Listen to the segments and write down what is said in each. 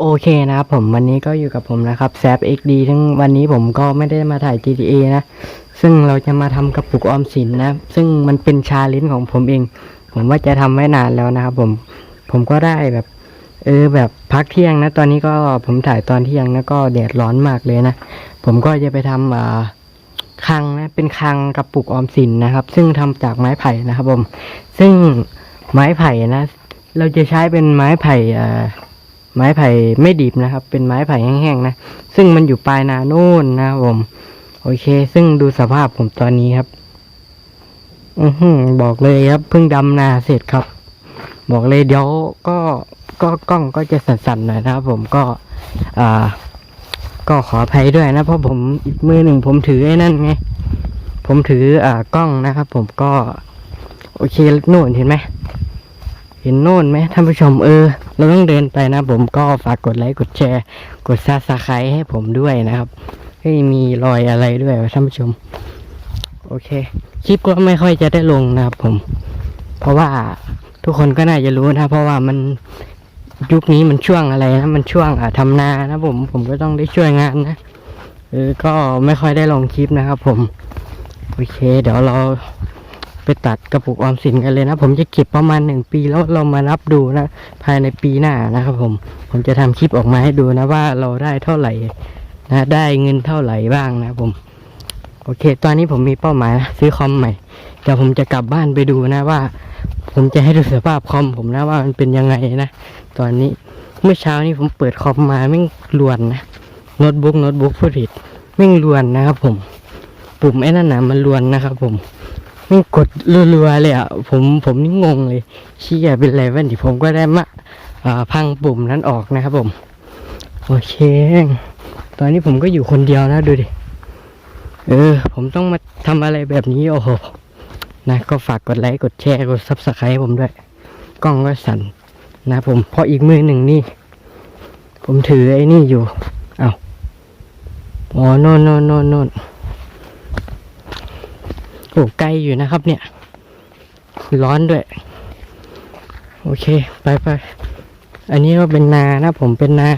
โอเคนะครับผมวันนี้ก็อยู่กับผมนะครับแซฟ XD ทั้งวันนี้ผมก็ไม่ได้มาถ่าย GTA นะ ซึ่งเราจะมาทำกระปุกออมสินนะ ซึ่งมันเป็นชาลนจ์ของผมเอง ผมว่าจะทำไว้นานแล้วนะครับผมผมก็ได้แบบ เออแบบพักเที่ยงนะ ตอนนี้ก็ผมถ่ายตอนเที่ยงนะก็แดดร้อนมากเลยนะ ผมก็จะไปทำอ่าคังนะเป็นคังกระปุกออมสินนะครับ ซึ่งทำจากไม้ไผ่นะครับผม ซึ่งไม้ไผ่นะ เราจะใช้เป็นไม้ไผ่อ่า ไม้ไผ่ไม่ดิบนะครับ เป็นไม้ไผ่แห้งๆนะ ซึ่งมันอยู่ปลายนาโน่นนะครับผม โอเค ซึ่งดูสภาพผมตอนนี้ครับ อือหือบอกเลยครับ เพิ่งดำนาเสร็จครับ บอกเลยเดี๋ยวก็ก็กล้องก็จะสั่นๆหน่อยนะครับ ผมก็ อ่า ก็ขออภัยด้วยนะ เพราะผมอีกมือหนึ่งผมถือไอ้นั่นไงผมถืออ่ากล้องนะครับ ผมก็ โอเคโน่นเห็นไหม ห็นโน่นไหมท่านผู้ชมเออ เราต้องเดินไปนะผมก็ฝากกดไลค์กดแชร์ กดซับสไครต์ให้ผมด้วยนะครับให้มีรอยอะไรด้วยท่านผู้ชม โอเค คลิปก็ไม่ค่อยจะได้ลงนะครับผม เพราะว่าทุกคนก็น่าจะรู้นะ เพราะว่ามันยุคนี้มันช่วงอะไรนะมันช่วงอะทำนานะผมผมก็ต้องได้ช่วยงานนะเออก็ไม่ค่อยได้ลงคลิปนะครับผม โอเค เดี๋ยวเรา ไปตัดกระปุกออมสินกันเลยนะ ผมจะเก็บประมาณหนึ่งปีแล้วเรามานับดูนะ ภายในปีหน้านะครับผม ผมจะทำคลิปออกมาให้ดูนะว่าเราได้เท่าไหร่นะได้เงินเท่าไหร่บ้างนะผม โอเค ตอนนี้ผมมีเป้าหมายนะซื้อคอมใหม่เดี๋ยวผมจะกลับบ้านไปดูนะว่า ผมจะให้ดูสภาพคอมผมนะว่ามันเป็นยังไงนะตอนนี้เมื่อเช้านี้ผมเปิดคอมมาไม่งลวนนะโน้ตบุ๊กโน้ตบุ๊กผู้ผิดไม่งลวนนะครับผม ปุ่มไอ้นั่นนะมันลวนนะครับผม ม่งกดรัวๆเลยอะ ผมผมนี่งงเลยเชี่ยเป็นไรวะนี่ผมก็ได้มาพังปุ่มนั้นออกนะครับผม โอเค ตอนนี้ผมก็อยู่คนเดียวนะดูดิ เออ ผมต้องมาทำอะไรแบบนี้ โอ้โห นะก็ฝากกดไลค์ กดแชร์ กดซับสไครต์ผมด้วย กล้องก็สั่นนะผม เพราะอีกมือหนึ่งนี่ ผมถือไอ้นี่อยู่ เอาอ๋อโน่นโน่นโน่นโน่น โอ้ไกลอยู่นะครับเนี่ย ร้อนด้วย โอเค ไปไปอันนี้ก็เป็นนานะ ผมเป็นนา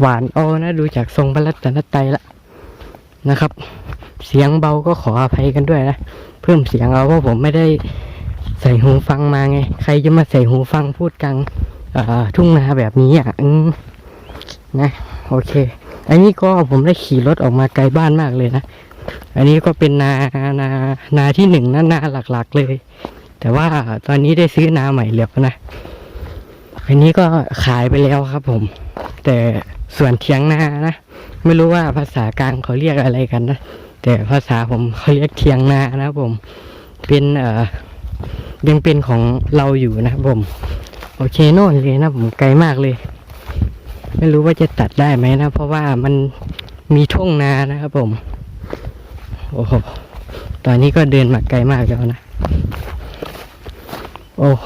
หวานเอนะดูจากทรงพระรัตนตรัยละนะครับ เสียงเบาก็ขออภัยกันด้วยนะเพิ่มเสียงเอาเพราะผมไม่ได้ใส่หูฟังมาไง ใครจะมาใส่หูฟังพูดกลางทุ่งนาแบบนี้อะอนะ โอเค อันนี้ก็ผมได้ขี่รถออกมาไกลบ้านมากเลยนะ อันนี้ก็เป็นนานานาที่หนึ่งนะนาหลักๆเลย แต่ว่าตอนนี้ได้ซื้อนาใหม่แล้วนะ อันนี้ก็ขายไปแล้วครับผม แต่ส่วนเทียงนานะ ไม่รู้ว่าภาษากลางเขาเรียกอะไรกันนะ แต่ภาษาผมเขาเรียกเทียงนานะครับผม เป็นเอ่อยังเป็นของเราอยู่นะครับผม โอเคโน่นเลยนะผมไกลมากเลย ไม่รู้ว่าจะตัดได้ไหมนะ เพราะว่ามันมีทุ่งนานะครับผม โอ้โห ตอนนี้ก็เดินมาไกลมากแล้วนะ โอ้โห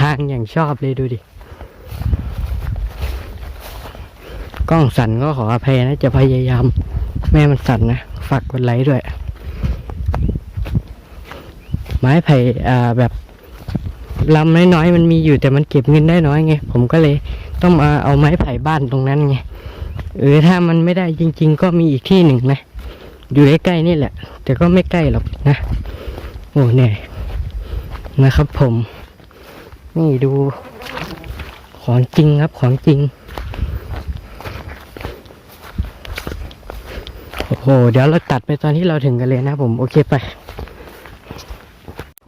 ทางอย่างชอบเลยดูดิ กล้องสั่นก็ขออภัยนะ จะพยายาม แม่มันสั่นนะ ฝากกดไลค์ด้วย ไม้ไผ่แบบลำน้อยๆมันมีอยู่แต่มันเก็บเงินได้น้อยไง ผมก็เลยต้องมาเอาไม้ไผ่บ้านตรงนั้นไง เออถ้ามันไม่ได้จริง ๆ ก็มีอีกที่หนึ่งนะ อยู่ใกล้ๆนี่แหละ แต่ก็ไม่ใกล้หรอกนะ โอ้เนี่ยนะครับผม นี่ดู ของจริงครับของจริง โอ้โห เดี๋ยวเราตัดไปตอนที่เราถึงกันเลยนะผม โอเคไป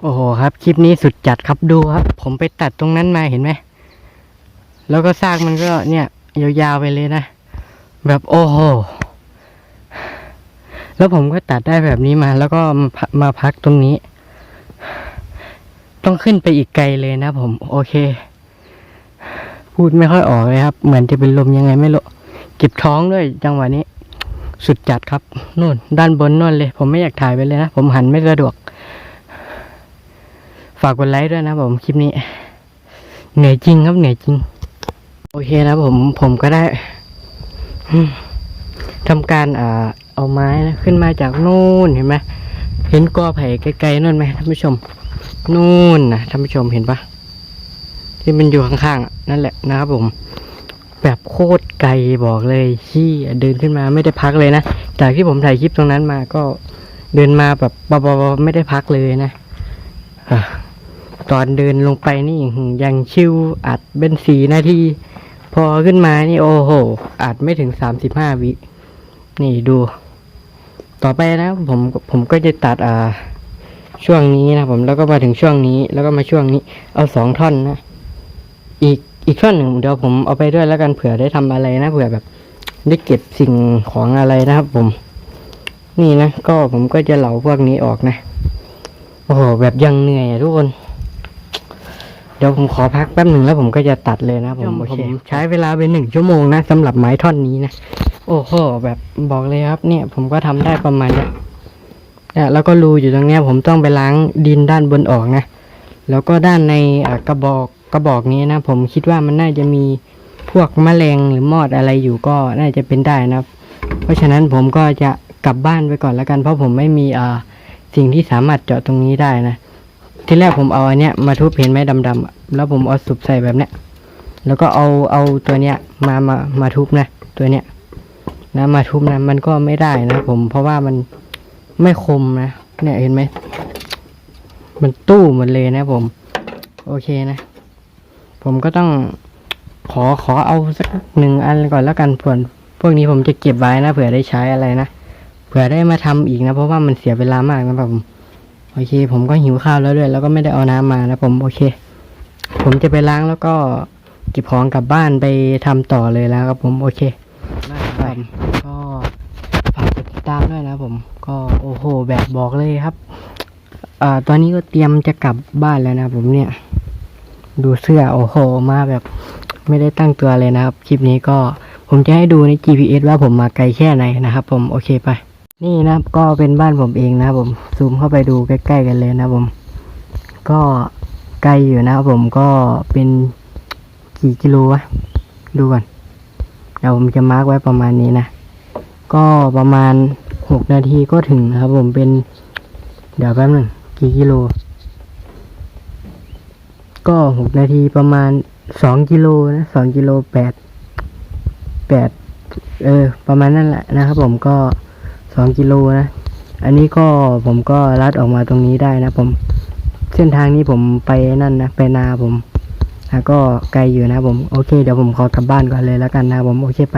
โอ้โหครับ คลิปนี้สุดจัดครับดูครับ ผมไปตัดตรงนั้นมาเห็นไหม แล้วก็ซากมันก็เนี่ย ยาวๆไปเลยนะ แบบโอ้โห แล้วผมก็ตัดได้แบบนี้มา แล้วก็มาพักมาพักตรงนี้ ต้องขึ้นไปอีกไกลเลยนะผม โอเค พูดไม่ค่อยออกเลยครับ เหมือนจะเป็นลมยังไงไม่รู้เก็บท้องด้วยจังหวะนี้ สุดจัดครับนู่น ด้านบนนู่นเลย ผมไม่อยากถ่ายไปเลยนะ ผมหันไม่สะดวก ฝากกดไลค์ด้วยนะผมคลิปนี้ เหนื่อยจริงครับเหนื่อยจริง โอเคนะผมผมก็ได้ทำการอ่า เอาไม้นะขึ้นมาจากนู่นเห็นไหมเห็นกอไผ่ไกลๆนู่นไหมท่านผู้ชม นู่นนะท่านผู้ชมเห็นปะที่มันอยู่ข้างๆนั่นแหละนะครับผมแบบโคตรไกลบอกเลยที่เดินขึ้นมาไม่ได้พักเลยนะ จากที่ผมถ่ายคลิปตรงนั้นมาก็เดินมาแบบเบาๆไม่ได้พักเลยนะตอนเดินลงไปนี่ยังชิวอัดเป็นสีนาทีพอขึ้นมานี่โอ้โหอัดไม่ถึงสามสิบห้าวิ นี่ดู ต่อไปนะผมผมก็จะตัดอ่าช่วงนี้นะผมแล้วก็มาถึงช่วงนี้แล้วก็มาช่วงนี้ เอาสองท่อนนะอีกอีกท่อนหนึ่งเดี๋ยวผมเอาไปด้วยแล้วกันเผื่อได้ทำอะไรนะเผื่อแบบได้เก็บสิ่งของอะไรนะครับ ผม นี่นะก็ผมก็จะเหลาพวกนี้ออกนะโอ้โหแบบยังเหนื่อยอะทุกคน เดี๋ยวผมขอพักแป๊บหนึ่งแล้วผมก็จะตัดเลยนะผมโอเคใช้เวลาไปหนึ่งชั่วโมงนะสำหรับไม้ท่อนนี้นะ โอ้โหแบบบอกเลยครับเนี่ย ผมก็ทำได้ประมาณเนี้ยเนี่ยแล้วก็รูอยู่ตรงเนี้ย ผมต้องไปล้างดินด้านบนออกนะแล้วก็ด้านในกระบอกกระบอกนี้นะผมคิดว่ามันน่าจะมีพวกแมลงหรือมอดอะไรอยู่ก็น่าจะเป็นได้นะเพราะฉะนั้นผมก็จะกลับบ้านไปก่อนแล้วกัน เพราะผมไม่มีอ่าสิ่งที่สามารถเจาะตรงนี้ได้นะที่แรกผมเอาอันเนี้ยมาทุบเห็นไหมดำๆแล้วผมเอาสุบใส่แบบเนี้ยแล้วก็เอาเอาตัวเนี้ยมามามาทุบนะตัวเนี้ย นะมาทุบนะมันก็ไม่ได้นะผมเพราะว่ามันไม่คมนะเนี่ยเห็นไหมมันตู้หมดเลยนะผม โอเคนะ ผมก็ต้องขอขอเอาสักหนึ่งอันก่อนแล้วกันส่วนพวกนี้ผมจะเก็บไว้นะเผื่อได้ใช้อะไรนะเผื่อได้มาทำอีกนะ เพราะว่ามันเสียเวลามากนะครับผมโอเค ผมก็หิวข้าวแล้วด้วยแล้วก็ไม่ได้เอาน้ำมานะผมโอเค ผมจะไปล้างแล้วก็เก็บของกลับบ้านไปทำต่อเลยแล้วครับผมโอเค ก็ฝากกดติดตามด้วยนะผม ก็โอ้โห แบบบอกเลยครับอ่าตอนนี้ก็เตรียมจะกลับบ้านแล้วนะผมเนี่ย ดูเสื้อโอ้โห มาแบบไม่ได้ตั้งตัวเลยนะครับ คลิปนี้ก็ผมจะให้ดูใน GPS ว่าผมมาไกลแค่ไหนนะครับ ผมโอเคไป นี่นะก็เป็นบ้านผมเองนะครับผมซูมเข้าไปดูใกล้ ๆ กันเลยนะผม ก็ไกลอยู่นะครับผมก็เป็นกี่กิโลวะดูก่อน เดี๋ยวผมจะมาร์กไว้ประมาณนี้นะ ก็ประมาณหกนาทีก็ถึงนะครับ ผมเป็น เดี๋ยวแป๊บหนึ่งกี่กิโล ก็หกนาทีประมาณสองกิโลนะสองกิโลแปดแปดเออ ประมาณนั่นแหละนะครับ ผมก็สองกิโลนะอันนี้ก็ผมก็ลัดออกมาตรงนี้ได้นะผม เส้นทางนี้ผมไปนั่นนะ ไปนาผม แล้วก็ไกลอยู่นะผมโอเคเดี๋ยวผมขอกลับบ้านก่อนเลยแล้วกันนะผมโอเคไป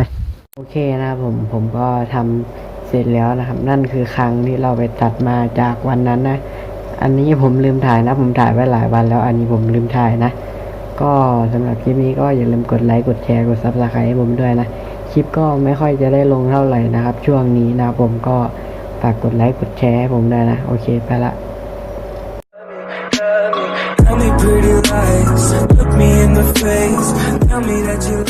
โอเคนะผมผมก็ทำเสร็จแล้วนะครับ นั่นคือครั้งที่เราไปตัดมาจากวันนั้นนะ อันนี้ผมลืมถ่ายนะ ผมถ่ายไว้หลายวันแล้วอันนี้ผมลืมถ่ายนะ ก็สำหรับคลิปนี้ก็อย่าลืมกดไลค์กดแชร์กดซับสไครต์ให้ผมด้วยนะคลิปก็ไม่ค่อยจะได้ลงเท่าไหร่นะครับ ช่วงนี้นะผมก็ฝากกดไลค์กดแชร์ให้ผมด้วยนะ โอเคไปละ in the face. Tell me that you.